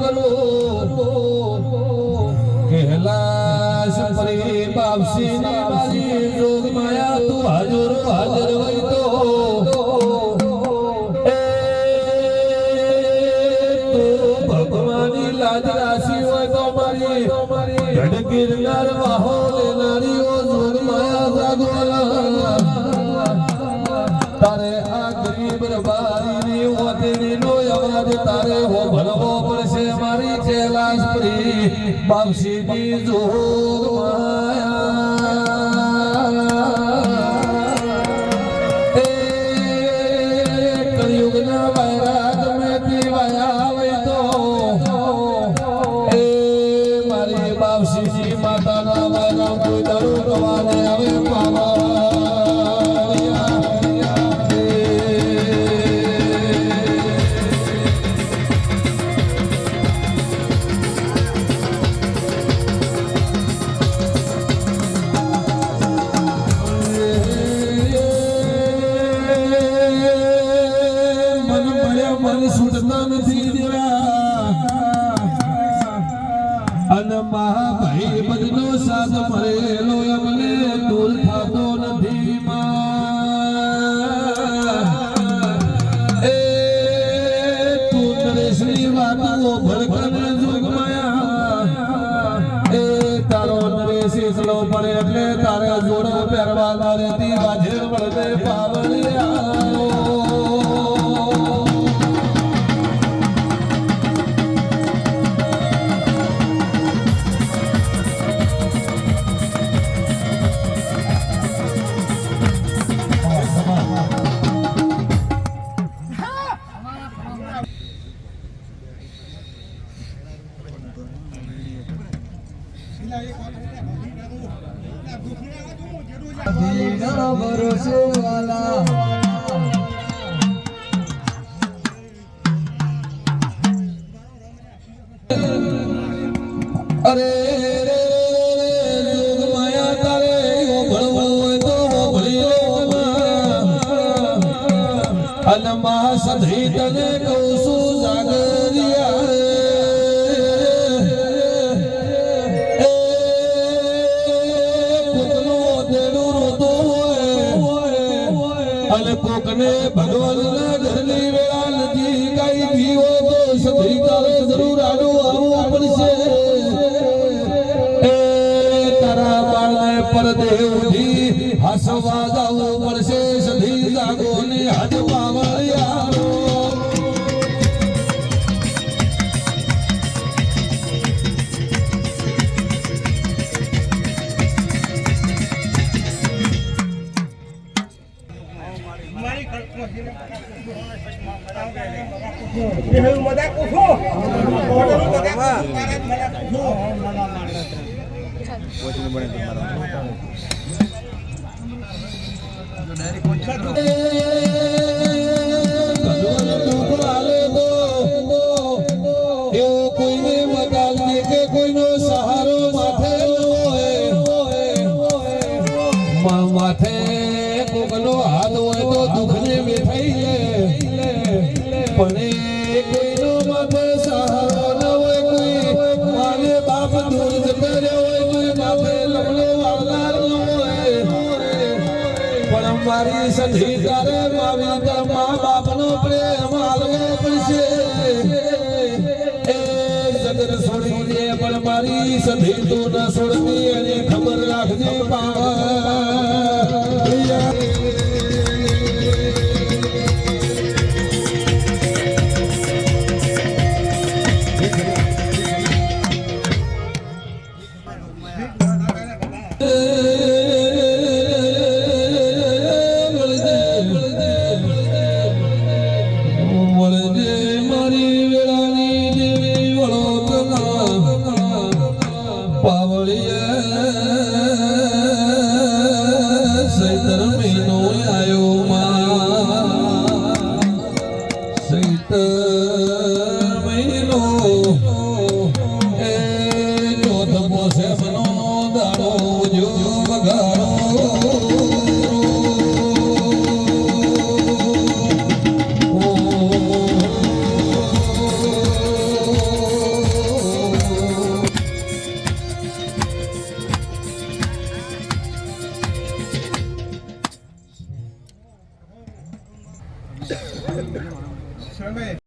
કરું કહેલાસ પરી બાપસી બાપસી જોગ માયા તું હાજર હાજર હોય તો. ભગવાનની લાજ રાશિ હોય તો મારી. ગઢ ગિરનાર પ્રી બાપસીની જોગ માયા એ કળિયુગના વાયા હોય તો. એ મારી માતાના વૈરાગ કોઈ દરું મળ્યા સુટતા નથી દેવા અને મહાભાઈ બધનો સાથ મળેલો અમને દૂર થતો નથી એ તું નરેશની વાતો તારો નરેશ પડે એટલે તારે જોડો પહેરવા તારે તી વાજે અરે અને મા સધી તને કહું છું અને ભગવાનના ઘરની વેળા નથી, કઈ પીવો તો સધી તારે જરૂર આડું આવવું પડશે. તારા બાળને પરદે ઉઠી હસવા જવું પડશે, સધી જાગો ને હાથ એવું મજાક પૂછો મજાક પૂછો, પણ એ કોઈનો બાપ સહારો ન હોય, કોઈ માને બાપ દૂર જ કર્યો હોય, કોઈ બાપે લમણો વાળનાર ન હોય. પણ મારી સંધી તારે મારી તાર મા બાપનો પ્રેમ હાલવો પડશે. એ જગત છોડી દે પણ મારી સંધી તું ન છોડતી અને ખબર રાખજે પાવા. પાવળિયા સૈતર મહિનો આયો માં. સૈતર મહિનો señor.